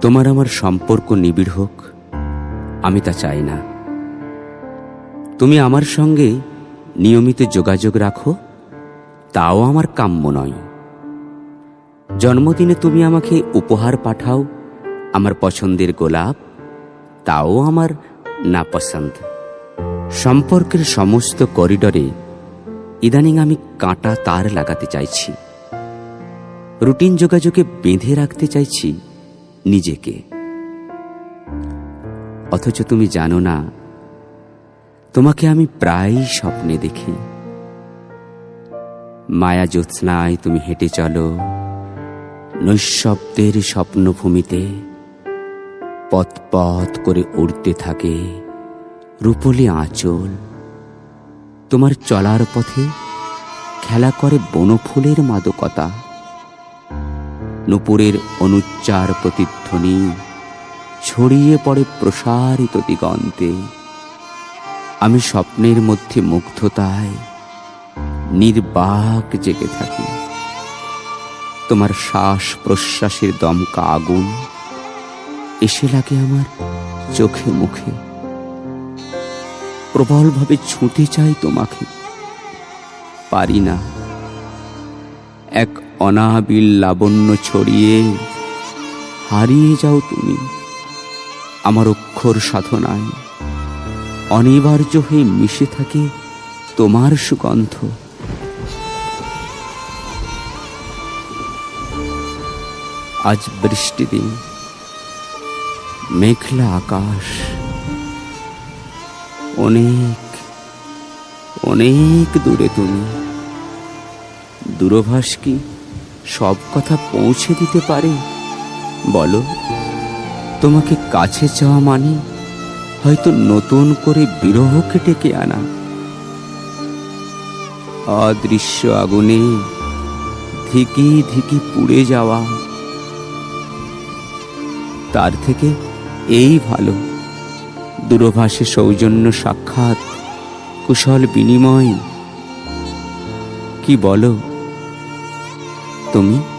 তোমার আমার সম্পর্ক নিবিড় হোক, আমি তা চাই না। তুমি আমার সঙ্গে নিয়মিত যোগাযোগ রাখো, তাও আমার কাম্য নয়। জন্মদিনে তুমি আমাকে উপহার পাঠাও, আমার পছন্দের গোলাপ, তাও আমার নাপসন্দ সম্পর্কের সমস্ত করিডরে ইদানিং আমি কাঁটা তার লাগাতে চাইছি। রুটিন যোগাযোগে বেঁধে রাখতে চাইছি নিজেকে। অথচ তুমি জানো না, তোমাকে আমি প্রায়ই স্বপ্নে দেখি। মায়া জ্যোৎস্নায় তুমি হেঁটে চলো, নৈশব্দের স্বপ্নভূমিতে পথ পথ করে উড়তে থাকে রূপলি আঁচল। তোমার চলার পথে খেলা করে বনফুলের মাদকতা। নুপুরের অনুচ্চার প্রতিধ্বনি ছড়িয়ে পড়ে প্রসারিত দিগন্তে। আমি স্বপ্নের মধ্যে মুগ্ধতায় নির্বাক জেগে থাকি। তোমার শ্বাস প্রশ্বাসের দমকা আগুন এসে লাগে আমার চোখে মুখে। প্রবলভাবে ছুঁতে চাই তোমাকে। পারি না। এক অনাবিল লাবণ্য ছড়িয়ে, হারিয়ে যাও তুমি। আমার অক্ষর সাধনায় অনিবার্য হয়ে মিশে থাকে তোমার সুগন্ধ। আজ বৃষ্টি দিন, মেঘলা আকাশ, অনেক অনেক দূরে তুমি। দূরভাষ কি সব কথা পৌঁছে দিতে পারে? বলো। তোমাকে কাছে চাওয়া মানে হয়তো নতুন করে বিরহকে ডেকে আনা। অদৃশ্য আগুনে ধিকি ধিকি পুড়ে যাওয়া। তার থেকে এই ভালো। দূরভাষে সৌজন্য সাক্ষাৎ, কুশল বিনিময়। কি বলো? তুমি